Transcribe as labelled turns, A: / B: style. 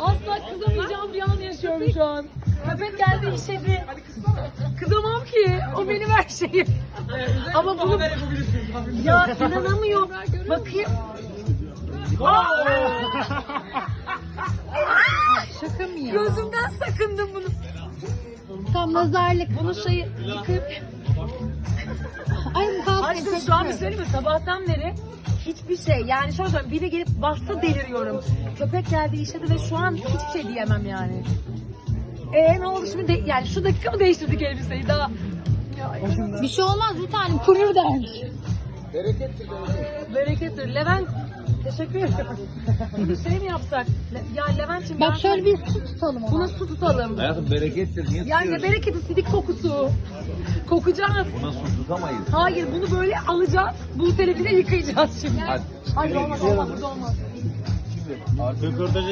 A: Asla kızamayacağım bir an yaşıyorum şu an. Köpek geldi işedi. Kızamam ki. O benim her şeyim. Ama bunu... Ya inanamıyorum. Bakayım.
B: Şaka mı ya?
A: Gözümden sakındım bunu.
B: Tam nazarlık.
A: Bunu şey yıkayıp...
B: Ay bu kalsın.
A: Aşkım şu an bir söyleyeyim mi? Sabahtan beri hiçbir şey yani şöyle söyleyeyim biri gelip bassa deliriyorum. Köpek geldi işedi ve şu an hiçbir şey diyemem yani. Eee ne oldu şimdi? De- yani şu dakika mı değiştirdik elbiseyi daha? Ya,
B: Bir şey olmaz bir tane kurur dermiş.
A: Berekettir. Levent teşekkür ederim. şey mi yapsak? Le- ya Levent'ciğim ben
B: Bak şöyle bir su tutalım ona.
A: buna su tutalım.
C: Hayatım berekettir. Niye
A: Yani ne
C: tutuyoruz?
A: bereketi sidik kokusu. Kokacağız.
C: Buna su tutamayız.
A: Hayır bunu böyle alacağız. Bu sene bile yıkayacağız şimdi.
C: Hadi.
A: Hayır olmaz olmaz burada olmaz.
C: Röportaja